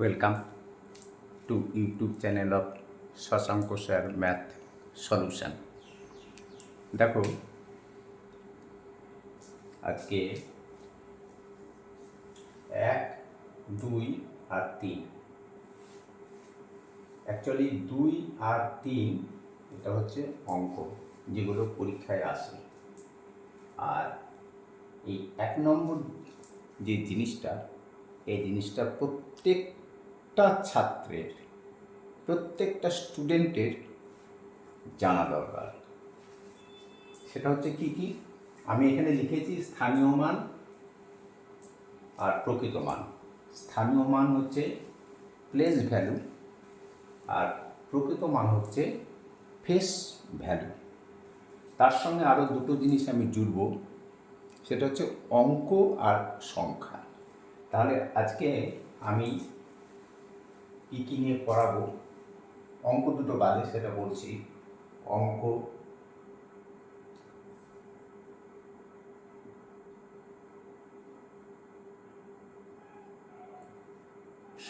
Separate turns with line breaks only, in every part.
welcome to YouTube channel of Shashank sir math solution দেখো আজকে এক দুই আর তিন অ্যাকচুয়ালি দুই আর তিন এটা হচ্ছে অঙ্ক যেগুলো পরীক্ষায় আসে আর এই এক নম্বর যে জিনিসটা এই জিনিসটা প্রত্যেক প্রত্যেকটা ছাত্রের প্রত্যেকটা স্টুডেন্টের জানা দরকার সেটা হচ্ছে কি কি আমি এখানে লিখেছি স্থানীয় মান আর প্রকৃত মান স্থানীয় মান হচ্ছে প্লেস ভ্যালু আর প্রকৃত মান হচ্ছে ফেস ভ্যালু তার সঙ্গে আরও দুটো জিনিস আমি জুড়ব সেটা হচ্ছে অঙ্ক আর সংখ্যা তাহলে আজকে আমি কী কী নিয়ে পড়াবো অঙ্ক দুটো বাদে সেটা বলছি অঙ্ক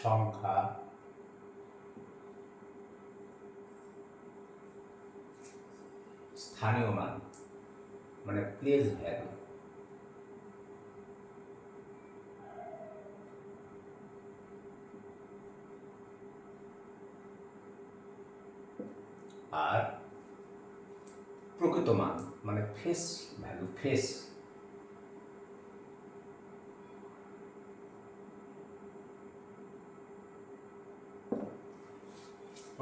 সংখ্যা স্থানীয় মান মানে প্লেস ভ্যালু প্রকৃত মান মানে ফেস ভ্যালু ফেস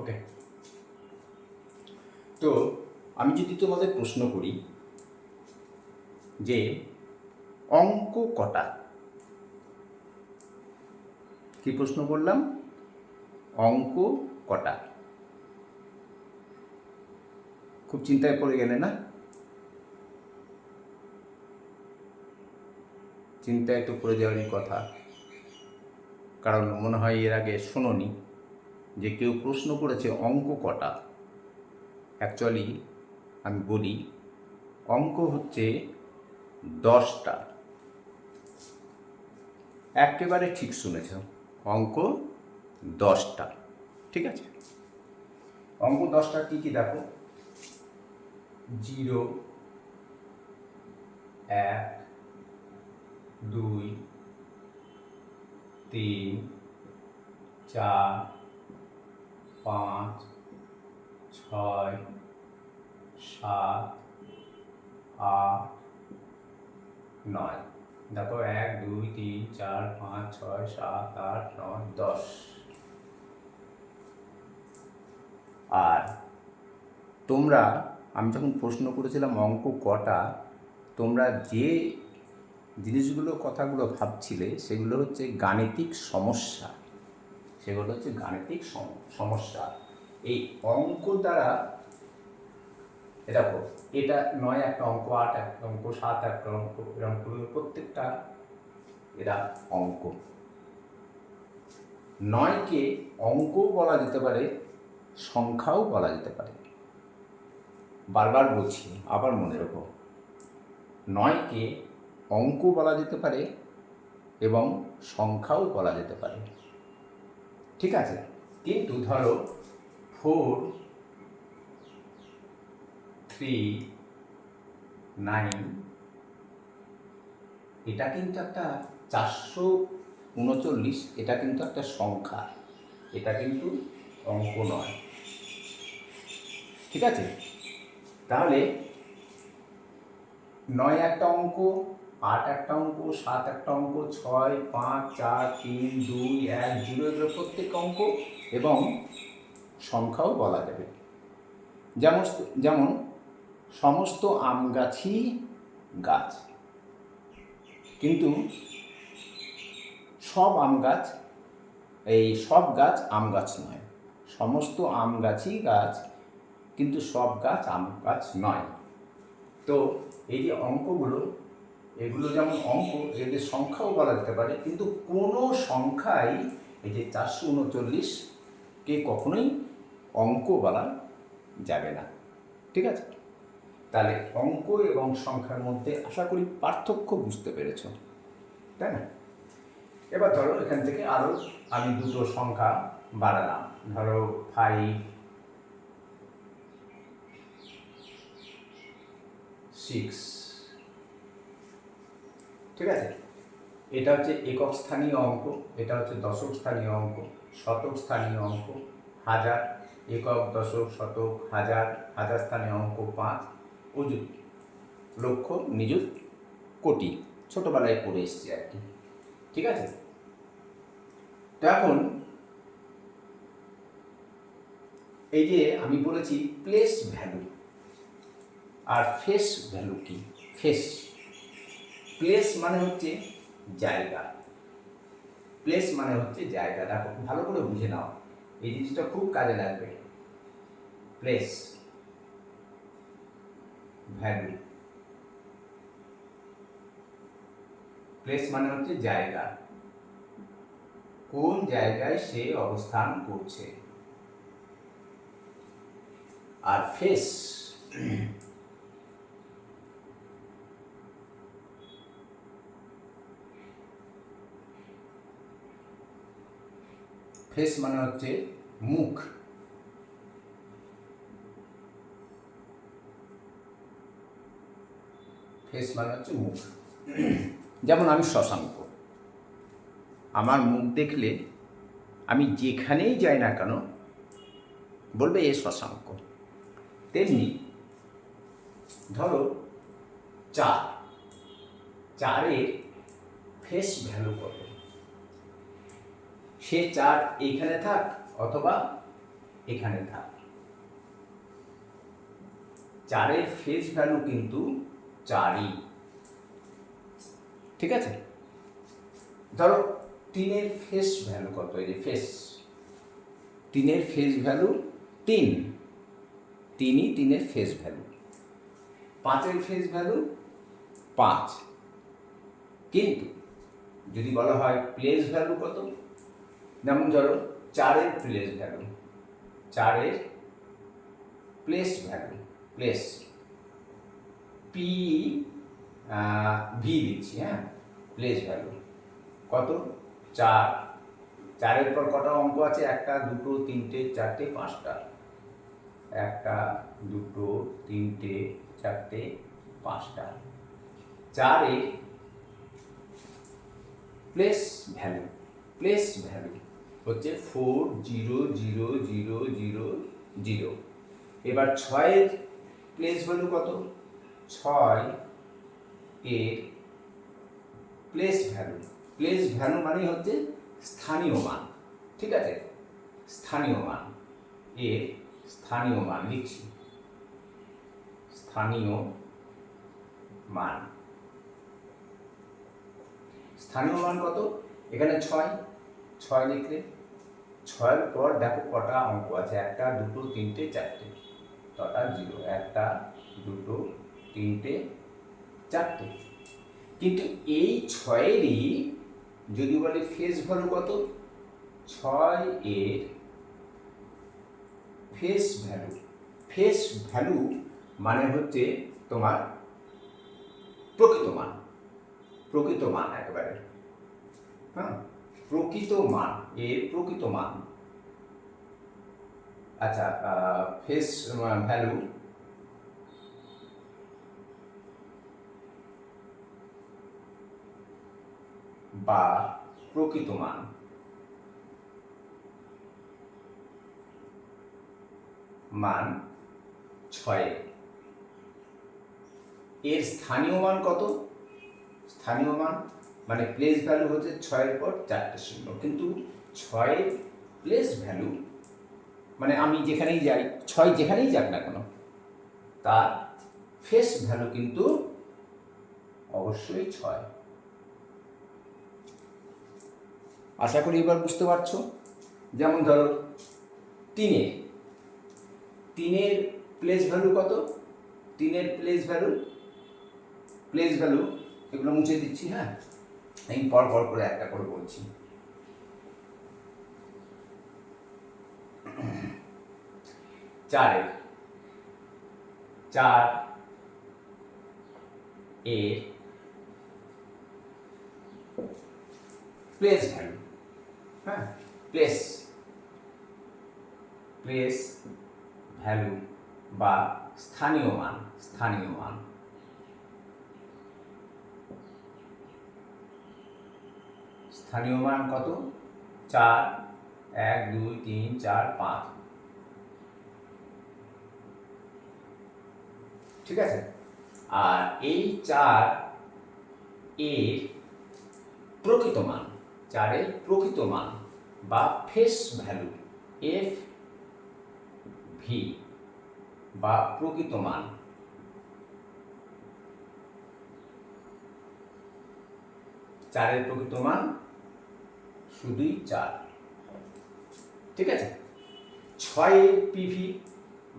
ওকে তো আমি যদি তোমাদের প্রশ্ন করি যে অঙ্ক কটা কি প্রশ্ন বললাম অঙ্ক কটা খুব চিন্তায় পড়ে গেলে না চিন্তায় তো পড়ে যাওয়ারই কথা কারণ মনে হয় এর আগে শোনি যে কেউ প্রশ্ন করেছে অঙ্ক কটা অ্যাকচুয়ালি আমি বলি অঙ্ক হচ্ছে দশটা একেবারে ঠিক শুনেছ অঙ্ক দশটা ঠিক আছে অঙ্ক দশটা কী কী দেখো জিরো এক দুই তিন চার পাঁচ ছয় সাত আট নয় দেখো এক দুই তিন চার পাঁচ ছয় সাত আট নয় দশ আর তোমরা আমি যখন প্রশ্ন করেছিলাম অঙ্ক কটা তোমরা যে জিনিসগুলো কথাগুলো ভাবছিলে সেগুলো হচ্ছে গাণিতিক সমস্যা সেগুলো হচ্ছে গাণিতিক সমস্যা এই অঙ্ক দ্বারা দেখো এটা নয় একটা অঙ্ক আট একটা অঙ্ক সাত একটা অঙ্ক এরকম করে প্রত্যেকটা এরা অঙ্ক নয়কে অঙ্কও বলা যেতে পারে সংখ্যাও বলা যেতে পারে বারবার বলছি আবার মনে রেখো নয়কে অঙ্ক বলা যেতে পারে এবং সংখ্যাও বলা যেতে পারে ঠিক আছে কিন্তু ধরো ফোর থ্রি নাইন এটা কিন্তু একটা চারশো উনচল্লিশ এটা কিন্তু একটা সংখ্যা এটা কিন্তু অঙ্ক নয় ঠিক আছে তাহলে নয় একটা অঙ্ক আট একটা অঙ্ক সাত একটা অঙ্ক ছয় পাঁচ চার তিন দুই এক জিরো এগুলো প্রত্যেক অঙ্ক এবং সংখ্যাও বলা যাবে যেমন যেমন সমস্ত আম গাছই গাছ কিন্তু সব আম গাছ এই সব গাছ আম গাছ নয় সমস্ত আম গাছই গাছ কিন্তু সব গাছ আম গাছ নয় তো এই যে অঙ্কগুলো এগুলো যেমন অঙ্ক এদের সংখ্যাও বলা যেতে পারে কিন্তু কোনো সংখ্যাই এই যে চারশো উনচল্লিশকে কখনোই অঙ্ক বলা যাবে না ঠিক আছে তাহলে অঙ্ক এবং সংখ্যার মধ্যে আশা করি পার্থক্য বুঝতে পেরেছ তাই না এবার ধরো এখান থেকে আরও আমি দুটো সংখ্যা বাড়ালাম ধরো ফাইভ সিক্স ঠিক আছে এটা হচ্ছে একক স্থানীয় অঙ্ক এটা হচ্ছে দশক স্থানীয় অঙ্ক শতক স্থানীয় অঙ্ক হাজার একক দশক শতক হাজার হাজার স্থানীয় অঙ্ক পাঁচ অযুত লক্ষ নিযুত কোটি ছোটোবেলায় পড়ে এসেছে আর কি ঠিক আছে তো এখন এই যে আমি বলেছি প্লেস ভ্যালু আর ফেস ভ্যালু কি ফেস প্লেস মানে হচ্ছে জায়গা প্লেস মানে হচ্ছে জায়গা দেখো ভালো করে বুঝে নাও এই জিনিসটা খুব কাজে লাগবে প্লেস ভ্যালু প্লেস মানে হচ্ছে জায়গা কোন জায়গায় সে অবস্থান করছে আর ফেস ফেস মানে হচ্ছে মুখ ফেস মানে হচ্ছে মুখ যেমন আমি শশাঙ্ক আমার মুখ দেখলে আমি যেখানেই যাই না কেন বলবে এ শশাঙ্ক তেমনি ধরো চার চারের ফেস ভ্যালু কত সে চার এইখানে থাক অথবা এখানে থাক চারের ফেস ভ্যালু কিন্তু চারই ঠিক আছে ধরো তিনের ফেস ভ্যালু কত এই যে ফেস তিনের ফেস ভ্যালু তিন তিনই তিনের ফেস ভ্যালু পাঁচের ফেস ভ্যালু পাঁচ কিন্তু যদি বলা হয় প্লেস ভ্যালু কত যেমন ধরো চারের প্লেস ভ্যালু চারের place value place P V দিচ্ছি হ্যাঁ প্লেস ভ্যালু কত চার চারের পর কটা অঙ্ক আছে একটা দুটো তিনটে চারটে পাঁচটা একটা দুটো তিনটে চারটে পাঁচটা চারে প্লেস ভ্যালু প্লেস ভ্যালু হচ্ছে four zero zero zero zero zero এবার ছয়ের প্লেস ভ্যালু কত ছয় এর প্লেস ভ্যালু প্লেস ভ্যালু মানে হচ্ছে স্থানীয় মান ঠিক আছে স্থানীয় মান এর স্থানীয় মান লিখছি স্থানীয় মান স্থানীয় মান কত এখানে ছয় ছয় লিখলে ছয়ের পর দেখো কটা অঙ্ক আছে একটা দুটো তিনটে চারটে কটা জিরো একটা দুটো তিনটে চারটে কিন্তু এই ছয়েরই যদি বলে ফেস ভ্যালু কত ছয় এর ফেস ভ্যালু ফেস ভ্যালু মানে হচ্ছে তোমার প্রকৃত মান প্রকৃত মান একেবারে হ্যাঁ প্রকৃত মান এর প্রকৃত মান আচ্ছা ফেস ভ্যালু বা প্রকৃত মান মান ছয় এর স্থানীয় মান কত স্থানীয় মান মানে প্লেস ভ্যালু হচ্ছে ছয়ের পর চারটে শূন্য কিন্তু ছয়ের প্লেস ভ্যালু মানে আমি যেখানেই যাই ছয় যেখানেই যাক না কেন তার ফেস ভ্যালু কিন্তু অবশ্যই ছয় আশা করি এবার বুঝতে পারছো যেমন ধরো তিনে তিনের প্লেস ভ্যালু কত তিনের প্লেস ভ্যালু প্লেস ভ্যালু এগুলো মুছে দিচ্ছি হ্যাঁ আমি পর করে একটা করে বলছি চারের চার এর প্লেস ভ্যালু হ্যাঁ প্লেস প্লেস ভ্যালু বা স্থানীয় মান স্থানীয় মান স্থানীয় মান কত চার এক দুই তিন চার পাঁচ ঠিক আছে আর এই চার এর প্রকৃত মান চারের প্রকৃত মান বা ফেস ভ্যালু এফ ভি বা প্রকৃত মান চারের প্রকৃত মান শুধুই চার ঠিক আছে মানে ছয়ের পিভি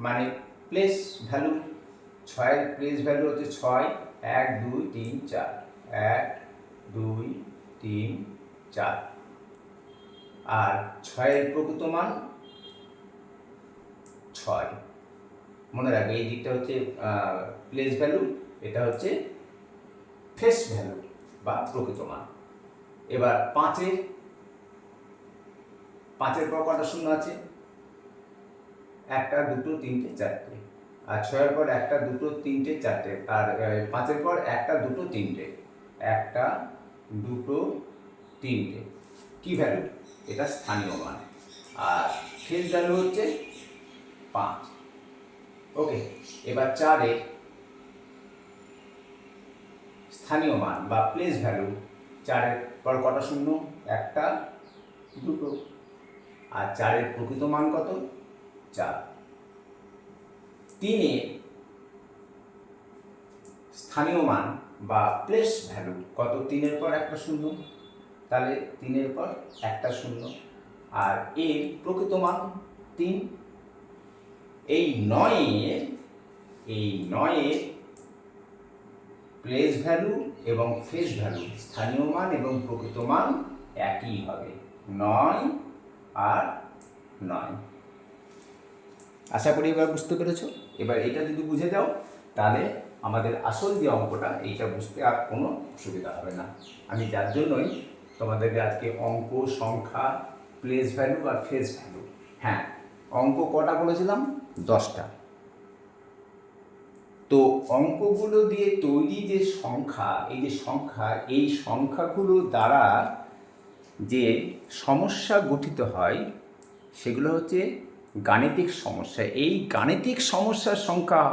মানে প্লেস ভ্যালু ছয়ের প্লেস ভ্যালু হচ্ছে ছয় এক দুই তিন চার এক দুই তিন চার আর ছয়ের প্রকৃত মান ছয় মনে রাখবে এই দিকটা হচ্ছে প্লেস ভ্যালু এটা হচ্ছে ফেস ভ্যালু বা প্রকৃত মান এবার পাঁচের পাঁচের পর কটা শূন্য আছে একটা দুটো তিনটে চারটে আর ছয়ের পর একটা দুটো তিনটে চারটে আর পাঁচের পর একটা দুটো তিনটে একটা দুটো তিনটে কি ভ্যালু এটা স্থানীয় মান আর শেষ ভ্যালু হচ্ছে পাঁচ ওকে এবার চারে স্থানীয় মান বা প্লেস ভ্যালু চারের পর কটা শূন্য একটা দুটো আর চারের প্রকৃত মান কত চার তিনে স্থানীয় মান বা প্লেস ভ্যালু কত তিনের পর একটা শূন্য তাহলে তিনের পর একটা শূন্য আর এর প্রকৃত মান তিন এই নয়ের এই নয়ের প্লেস ভ্যালু এবং ফেস ভ্যালু স্থানীয় মান এবং প্রকৃত মান একই হবে নয় আর নয় আশা করি এবার বুঝতে পেরেছ এবার এটা যদি বুঝে যাও তাহলে আমাদের আসল যে অঙ্কটা এইটা বুঝতে আর কোনো অসুবিধা হবে না আমি যার জন্যই তোমাদেরকে আজকে অঙ্ক সংখ্যা প্লেস ভ্যালু আর ফেস ভ্যালু হ্যাঁ অঙ্ক কটা বলেছিলাম দশটা তো অঙ্কগুলো দিয়ে তৈরি যে সংখ্যা এই যে সংখ্যা এই সংখ্যাগুলো দ্বারা যে সমস্যা গঠিত হয় সেগুলো হচ্ছে গাণিতিক সমস্যা এই গাণিতিক সমস্যার সংখ্যা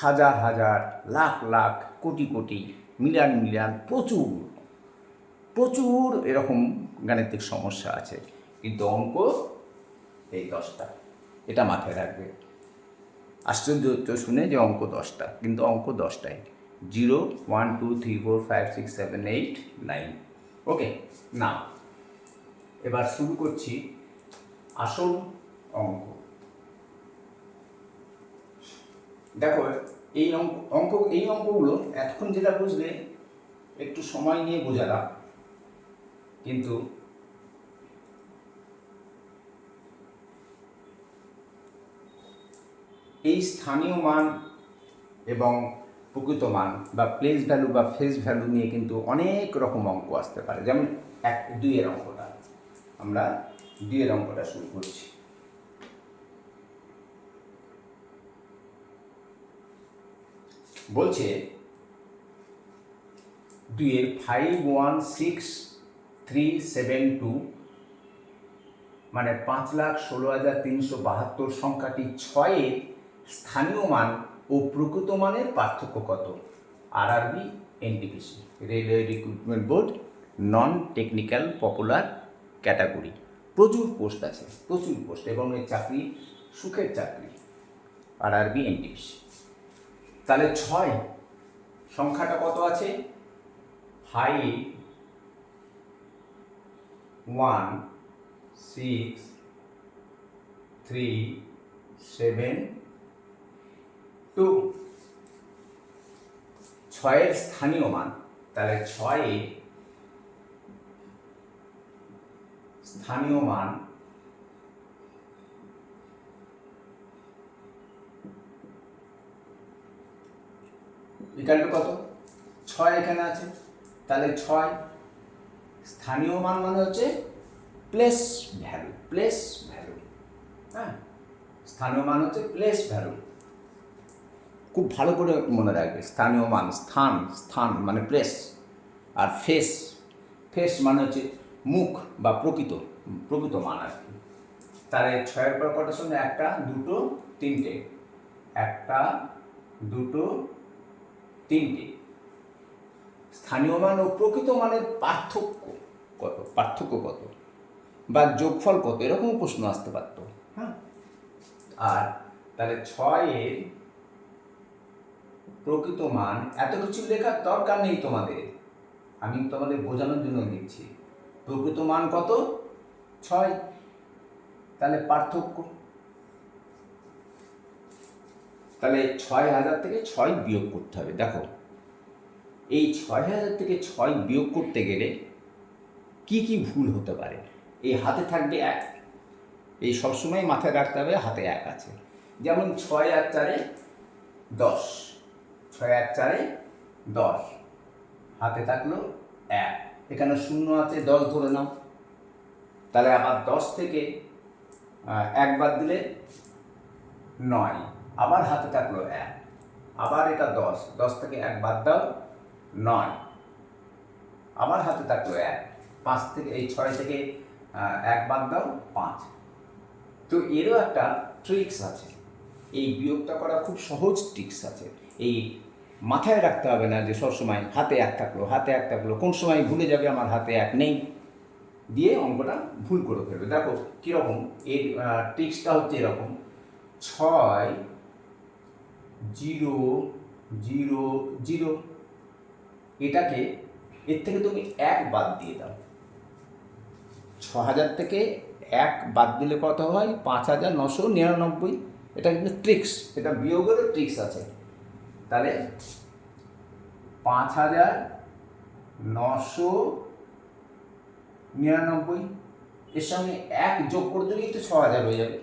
হাজার হাজার লাখ লাখ কোটি কোটি মিলিয়ন মিলিয়ন প্রচুর প্রচুর এরকম গাণিতিক সমস্যা আছে কিন্তু অঙ্ক এই দশটা এটা মাথায় রাখবে আশ্চর্য শুনে যে অঙ্ক দশটা কিন্তু অঙ্ক দশটাই zero one two three four five six seven eight nine okay না এবার শুরু করছি আসল অঙ্ক দেখো এই অঙ্ক অঙ্ক এই অঙ্কগুলো এতক্ষণ যেটা বুঝলে একটু সময় নিয়ে বোঝালাম কিন্তু এই স্থানীয় মান এবং প্রকৃত মান বা প্লেস ভ্যালু বা ফেস ভ্যালু নিয়ে কিন্তু অনেক রকম অঙ্ক আসতে পারে যেমন এক দুইয়ের অঙ্ক আমরা এর অঙ্কটা শুরু করছি বলছে দুইয়ের five one six three seven two মানে পাঁচ লাখ ষোলো হাজার তিনশো বাহাত্তর সংখ্যাটি ছয়ের স্থানীয় মান ও প্রকৃত মানের পার্থক্য কত আর R B NTPC railway recruitment board non technical popular category প্রচুর পোস্ট আছে প্রচুর পোস্ট এবং এই চাকরি সুখের চাকরি আর আর এনটিপিস তাহলে ছয় সংখ্যাটা কত আছে five one six three seven two ছয়ের স্থানীয় মান তাহলে ছয়ে স্থানীয় মান কত ছয় এখানে আছে তাহলে ছয় স্থানীয় মান মানে হচ্ছে প্লেস ভ্যালু প্লেস ভ্যালু হ্যাঁ স্থানীয় মান হচ্ছে প্লেস ভ্যালু খুব ভালো করে মনে রাখবে স্থানীয় মান স্থান স্থান মানে প্লেস আর ফেস ফেস মানে হচ্ছে মুখ বা প্রকৃত প্রকৃত মান আর কি তার এই ছয়ের পর কটার সঙ্গে একটা দুটো তিনটে একটা দুটো তিনটে স্থানীয় মান ও প্রকৃত মানের পার্থক্য কত পার্থক্য কত বা যোগফল কত এরকম প্রশ্ন আসতে পারত হ্যাঁ আর তাহলে ছয়ের প্রকৃত মান এত কিছু লেখার দরকার নেই তোমাদের আমি তোমাদের বোঝানোর জন্য দিচ্ছি প্রকৃত মান কত ছয় তাহলে পার্থক্য তাহলে ছয় হাজার থেকে ছয় বিয়োগ করতে হবে দেখো এই ছয় হাজার থেকে ছয় বিয়োগ করতে গেলে কি কি ভুল হতে পারে এই হাতে থাকবে এক এই সবসময় মাথায় রাখতে হবে হাতে এক আছে যেমন ছয় আর চারে দশ ছয় আর চারে দশ হাতে থাকলো এক এখানে শূন্য আছে দশ ধরে নাও তাহলে আবার দশ থেকে একবার দিলে নয় আবার হাতে থাকলো এক আবার এটা দশ দশ থেকে একবার দাও নয় আবার হাতে থাকলো এক পাঁচ থেকে এই ছয় থেকে একবার দাও পাঁচ তো এরও একটা ট্রিক্স আছে এই বিয়োগটা করা খুব সহজ ট্রিক্স আছে এই মাথায় রাখতে হবে না যে সবসময় হাতে এক থাকলো হাতে এক থাকলো কোন সময় ভুলে যাবে আমার হাতে এক নেই দিয়ে অঙ্কটা ভুল করে ফেলবে দেখো কীরকম এর টেক্সটটা হচ্ছে এরকম ছয় জিরো জিরো জিরো এটাকে এর থেকে তুমি এক বাদ দিয়ে দাও ছ হাজার থেকে এক বাদ দিলে কত হয় পাঁচ হাজার নশো নিরানব্বই এটা কিন্তু ট্রিক্স এটা বিয়োগেরও ট্রিক্স আছে তাহলে পাঁচ হাজার নশো নিরানব্বই এর সঙ্গে এক যোগ করে দিলেই তো ছ হাজার হয়ে যাবে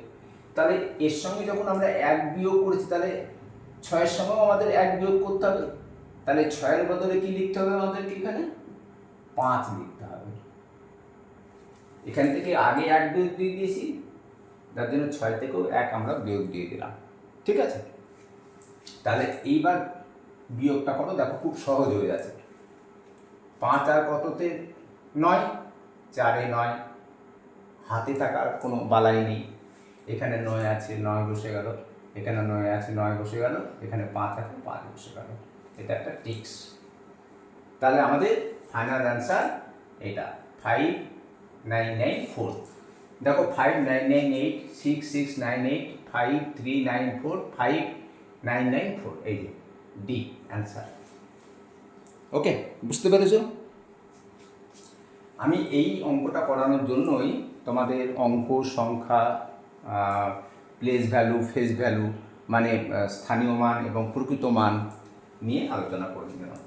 তাহলে এর সঙ্গে যখন আমরা এক বিয়োগ করেছি তাহলে ছয়ের সঙ্গেও আমাদের এক বিয়োগ করতে হবে তাহলে ছয়ের বদলে কি লিখতে হবে আমাদেরকে এখানে পাঁচ লিখতে হবে এখান থেকে আগে এক বিয়োগ দিয়ে দিয়েছি যার জন্য ছয় থেকেও এক আমরা বিয়োগ দিয়ে দিলাম ঠিক আছে তাহলে এইবার বিয়োগটা কত দেখো খুব সহজ হয়ে যাচ্ছে পাঁচ আর কততে নয় চারে নয় হাতে থাকার কোনো বালাই নেই এখানে নয় আছে নয় বসে গেল এখানে নয় আছে নয় বসে গেল এখানে পাঁচ আছে পাঁচ বসে গেল এটা একটা টিক্স তাহলে আমাদের ফাইনাল অ্যান্সার এটা ফাইভ নাইন নাইন ফোর দেখো five nine nine eight six six nine eight five three nine four five nine nine four এই যে ডি অ্যান্সার ওকে বুঝতে পেরেছ আমি এই অঙ্কটা করানোর জন্যই তোমাদের অঙ্ক সংখ্যা প্লেস ভ্যালু ফেস ভ্যালু মানে স্থানীয় মান এবং প্রকৃত মান নিয়ে আলোচনা করে দিলাম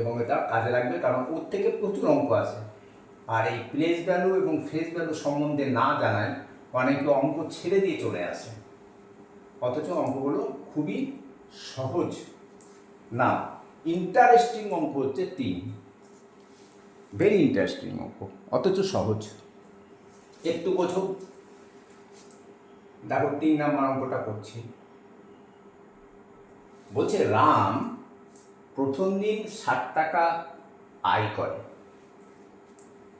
এবং এটা কাজে লাগবে কারণ ওর থেকে প্রচুর অঙ্ক আছে আর এই প্লেস ভ্যালু এবং ফেস ভ্যালু সম্বন্ধে না জানায় অনেকে অঙ্ক ছেড়ে দিয়ে চলে আসে অথচ অঙ্কগুলো খুবই সহজ না ইন্টারেস্টিং অঙ্ক হচ্ছে তিন ভেরি ইন্টারেস্টিং অঙ্ক অথচ সহজ একটু বোঝো দেখো তিন নাম্বার অঙ্কটা করছি বলছে রাম প্রথম দিন ষাট টাকা আয় করে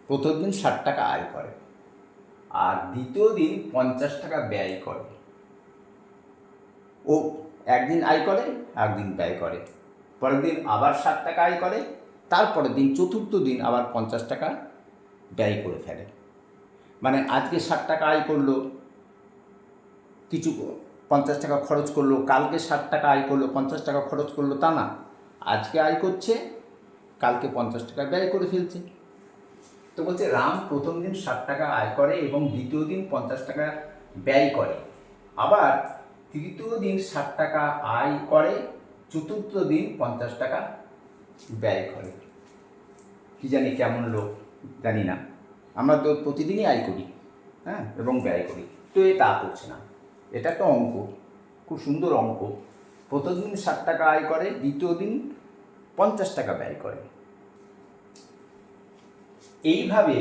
প্রথম দিন ষাট টাকা আয় করে আর দ্বিতীয় দিন পঞ্চাশ টাকা ব্যয় করে ও একদিন আয় করে একদিন ব্যয় করে পরের দিন আবার ষাট টাকা আয় করে তারপরের দিন চতুর্থ দিন আবার পঞ্চাশ টাকা ব্যয় করে ফেলে মানে আজকে ষাট টাকা আয় করলো কিছু পঞ্চাশ টাকা খরচ করলো কালকে ষাট টাকা আয় করলো পঞ্চাশ টাকা খরচ করলো তা না আজকে আয় করছে কালকে পঞ্চাশ টাকা ব্যয় করে ফেলছে তো বলছে রাম প্রথম দিন ষাট টাকা আয় করে এবং দ্বিতীয় দিন পঞ্চাশ টাকা ব্যয় করে আবার তৃতীয় দিন ষাট টাকা আয় করে চতুর্থ দিন পঞ্চাশ টাকা ব্যয় করে কি জানি কেমন লোক জানি না আমরা তো প্রতিদিনই আয় করি হ্যাঁ এবং ব্যয় করি তো এ তা করছে না এটা একটা অঙ্ক খুব সুন্দর অঙ্ক প্রথম দিন ষাট টাকা আয় করে দ্বিতীয় দিন পঞ্চাশ টাকা ব্যয় করে এইভাবে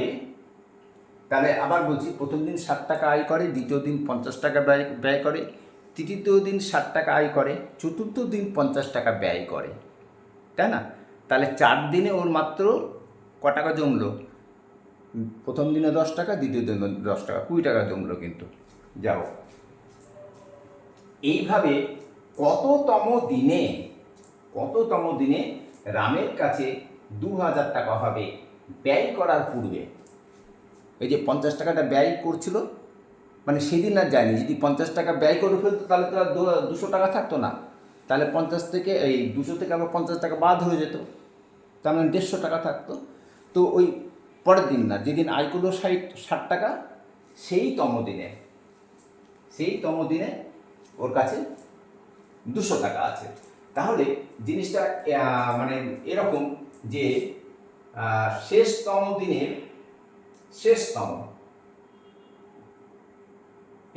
তাহলে আবার বলছি প্রথম দিন ষাট টাকা আয় করে দ্বিতীয় দিন পঞ্চাশ টাকা ব্যয় ব্যয় করে তৃতীয় দিন ষাট টাকা আয় করে চতুর্থ দিন পঞ্চাশ টাকা ব্যয় করে তাই না তাহলে চার দিনে ওর মাত্র ক টাকা জমলো প্রথম দিনে দশ টাকা দ্বিতীয় দিনে দশ টাকা কুড়ি টাকা জমলো কিন্তু যাও এইভাবে কততম দিনে কততম দিনে রামের কাছে দু হাজার টাকা হবে ব্যয় করার পূর্বে এই যে পঞ্চাশ টাকাটা ব্যয় করছিল মানে সেদিন আর যায়নি যদি পঞ্চাশ টাকা ব্যয় করে ফেলতো তাহলে তো আর দুশো টাকা থাকতো না তাহলে পঞ্চাশ থেকে এই দুশো থেকে আবার পঞ্চাশ টাকা বাদ হয়ে যেত তার মানে দেড়শো টাকা থাকতো তো ওই পরের দিন না যেদিন আয় করলো ষাট ষাট টাকা সেই তম দিনে সেই তম দিনে ওর কাছে দুশো টাকা আছে তাহলে জিনিসটা মানে এরকম যে শেষতম দিনের শেষতম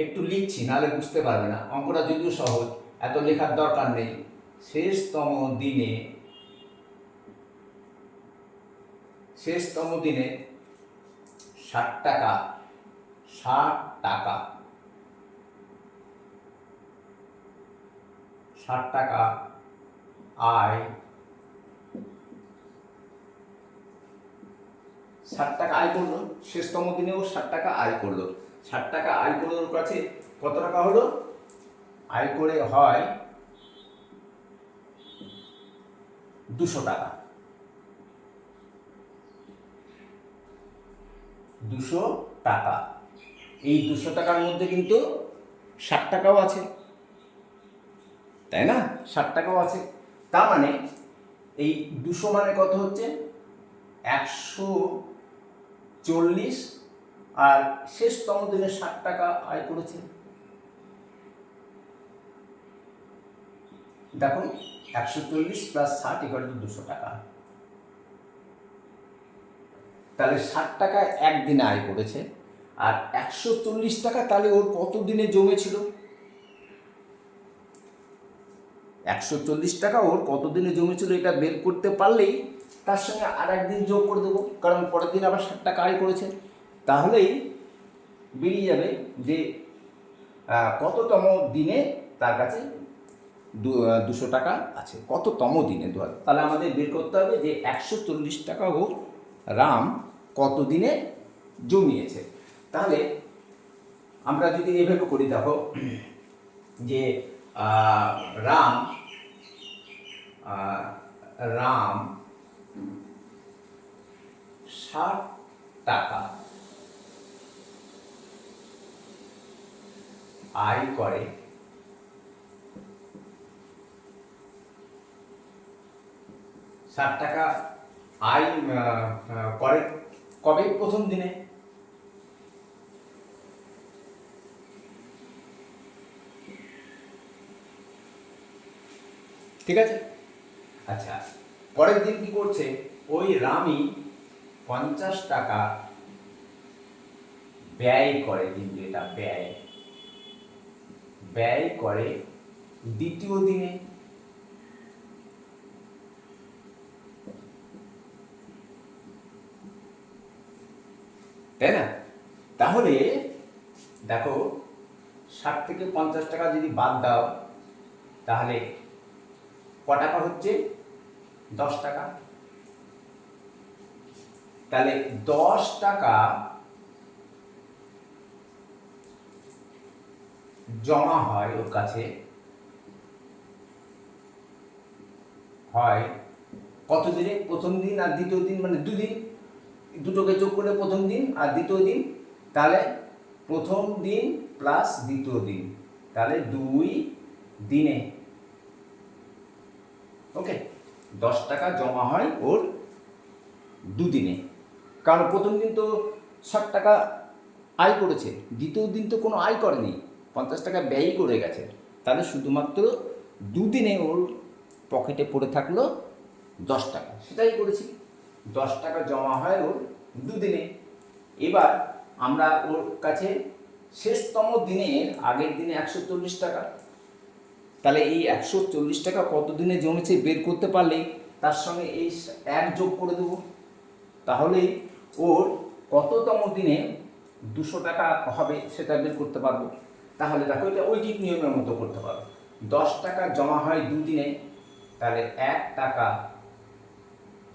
একটু লিখছি নাহলে বুঝতে পারবে না অঙ্কটা যদিও সহজ এত লেখার দরকার নেই শেষতম দিনে শেষতম দিনে ষাট টাকা ষাট টাকা ষাট টাকা আয় ষাট টাকা আয় করলো শেষতম দিনেও ষাট টাকা আয় করলো ষাট টাকা আয় ওর কাছে কত টাকা হলো আয় করে হয় দুশো টাকা দুশো টাকা এই দুশো টাকার মধ্যে কিন্তু ষাট টাকাও আছে তাই না ষাট টাকাও আছে তার মানে এই দুশো মানে কত হচ্ছে একশো চল্লিশ আর শেষতম দিনে ষাট টাকা আয় করেছে দেখুন একশো চল্লিশ প্লাস ষাট ইকাল টু দুশো টাকা তাহলে ষাট টাকা একদিনে আয় করেছে আর একশো চল্লিশ টাকা তাহলে ওর কত দিনে জমেছিল একশো চল্লিশ টাকা ওর কত দিনে জমেছিল এটা বের করতে পারলেই তার সঙ্গে আর একদিন যোগ করে দেবো কারণ পরের দিন আবার ষাট টাকা আয় করেছে তাহলেই বেরিয়ে যাবে যে কততম দিনে তার কাছে দুশো টাকা আছে কততম দিনে দু তাহলে আমাদের বের করতে হবে যে একশো চল্লিশ টাকা ও রাম কত দিনে জমিয়েছে তাহলে আমরা যদি এভাবে করি দেখো যে রাম রাম ষাট টাকা আয় করে ষাট টাকা আয় করে কবে প্রথম দিনে ঠিক আছে আচ্ছা পরের দিন কি করছে ওই রামি পঞ্চাশ টাকা ব্যয় করে কিন্তু এটা ব্যয় ব্যয় করে দ্বিতীয় দিনে তাই না তাহলে দেখো ষাট থেকে পঞ্চাশ টাকা যদি বাদ দাও তাহলে ক টাকা হচ্ছে দশ টাকা তাহলে দশ টাকা জমা হয় ওর কাছে হয় কত দিনে প্রথম দিন আর দ্বিতীয় দিন মানে দুদিন দুটোকে যোগ করে প্রথম দিন আর দ্বিতীয় দিন তাহলে প্রথম দিন প্লাস দ্বিতীয় দিন তাহলে দুই দিনে ওকে দশ টাকা জমা হয় ওর দুদিনে কারণ প্রথম দিন তো ষাট টাকা আয় করেছে দ্বিতীয় দিন তো কোনো আয় করেনি পঞ্চাশ টাকা ব্যয় করে গেছে তাহলে শুধুমাত্র দুদিনে ওর পকেটে পড়ে থাকলো দশ টাকা সেটাই করেছি দশ টাকা জমা হয় ওর দুদিনে এবার আমরা ওর কাছে শেষতম দিনের আগের দিনে একশো চল্লিশ টাকা তাহলে এই একশো চল্লিশ টাকা কতদিনে জমেছে বের করতে পারলে তার সঙ্গে এই এক যোগ করে দেব তাহলে ওর কততম দিনে দুশো টাকা হবে সেটা বের করতে পারবো তাহলে তাকে ওইটা ঐকিক নিয়মের মতো করতে পারো দশ টাকা জমা হয় দুদিনে তাহলে এক টাকা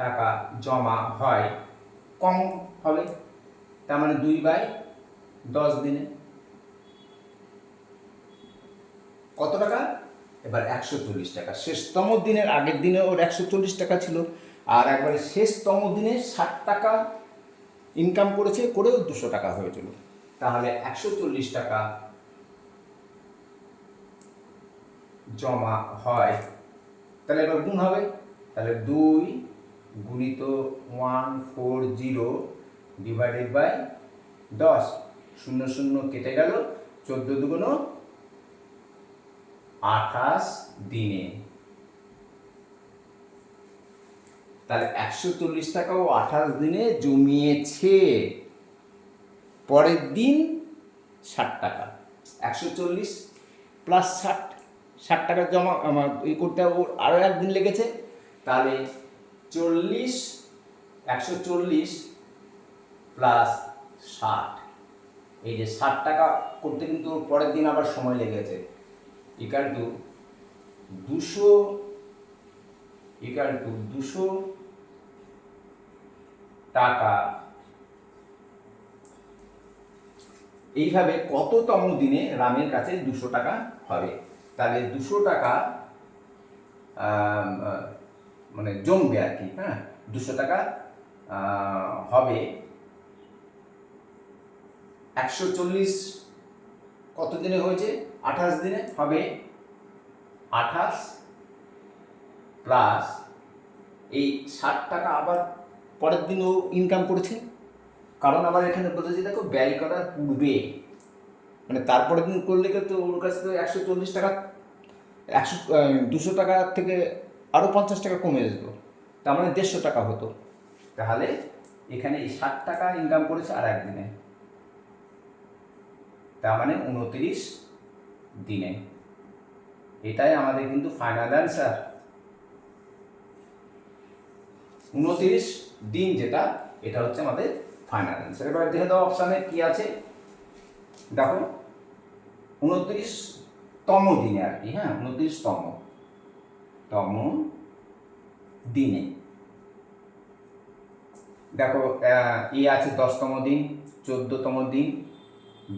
টাকা জমা হয় কম হবে তার মানে দুই বাই দশ দিনে কত টাকা এবার একশো চল্লিশ টাকা শেষতম দিনের আগের দিনে ওর একশো চল্লিশ টাকা ছিল আর একবারে শেষতম দিনে ষাট টাকা ইনকাম করেছে করেও দুশো টাকা হয়েছিল তাহলে একশো চল্লিশ টাকা জমা হয় তাহলে এবার গুণ হবে তাহলে দুই গুণিত one four zero divided by দশ শূন্য শূন্য কেটে গেল চোদ্দো দুগুণ আঠাশ দিনে তাহলে একশো চল্লিশ টাকাও আঠাশ দিনে জমিয়েছে পরের দিন ষাট টাকা একশো চল্লিশ প্লাস ষাট ষাট টাকা জমা আমার ই করতে ওর আরও একদিন লেগেছে তাহলে চল্লিশ একশো চল্লিশ প্লাস ষাট এই যে ষাট টাকা করতে কিন্তু পরের দিন আবার সময় লেগেছে ইকাল টু দুশো ইকাল টু দুশো টাকা এইভাবে কততম দিনে রামের কাছে দুশো টাকা হবে তাহলে দুশো টাকা মানে জমবে আর কি হ্যাঁ দুশো টাকা হবে একশো চল্লিশ কত দিনে হয়েছে আঠাশ দিনে হবে আঠাশ প্লাস এই ষাট টাকা আবার পরের দিনও ইনকাম করেছে কারণ আবার এখানে বলেছে দেখো ব্যয় করার পূর্বে মানে তারপরের দিন করলে তো ওর কাছে তো একশো চল্লিশ টাকা একশো দুশো টাকা থেকে আরও পঞ্চাশ টাকা কমে যেত তার মানে দেড়শো টাকা হতো তাহলে এখানে ষাট টাকা ইনকাম করেছে আর একদিনে তার মানে উনত্রিশ দিনে এটাই আমাদের কিন্তু ফাইনাল অ্যান্সার উনত্রিশ দিন যেটা এটা হচ্ছে আমাদের ফাইনাল অ্যান্সার এবার দেখে দাও অপশানে কী আছে দেখো উনত্রিশ তম দিনে আর কি হ্যাঁ উনত্রিশতম তম দিনে দেখো এ আছে দশতম দিন চোদ্দতম দিন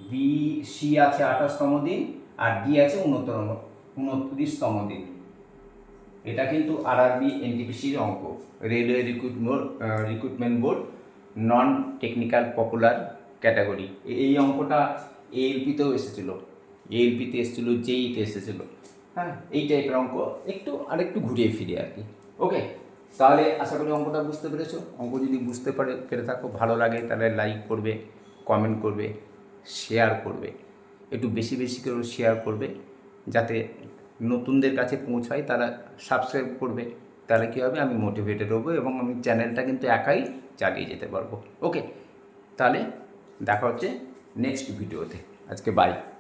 বি সি আছে আঠাশতম দিন আর ডি আছে উনতম উনত্রিশতম দিন এটা কিন্তু আর আরবি এনটিপিসির অঙ্ক railway recruitment recruitment board non technical popular category এই অঙ্কটা এএলপিতেও এসেছিলো এলপিতে এসেছিলো জেইতে e এসেছিলো হ্যাঁ এই টাইপের অঙ্ক একটু আরেকটু ঘুরিয়ে ফিরে আর কি ওকে তাহলে আশা করি অঙ্কটা বুঝতে পেরেছো অঙ্ক যদি বুঝতে পারে পেরে থাকো ভালো লাগে তাহলে লাইক করবে কমেন্ট করবে শেয়ার করবে একটু বেশি বেশি করে শেয়ার করবে যাতে নতুনদের কাছে পৌঁছায় তারা সাবস্ক্রাইব করবে তাহলে কী হবে আমি মোটিভেটেড হবো এবং আমি চ্যানেলটা কিন্তু একাই চালিয়ে যেতে পারবো ওকে তাহলে দেখা হচ্ছে নেক্সট ভিডিওতে আজকে বাই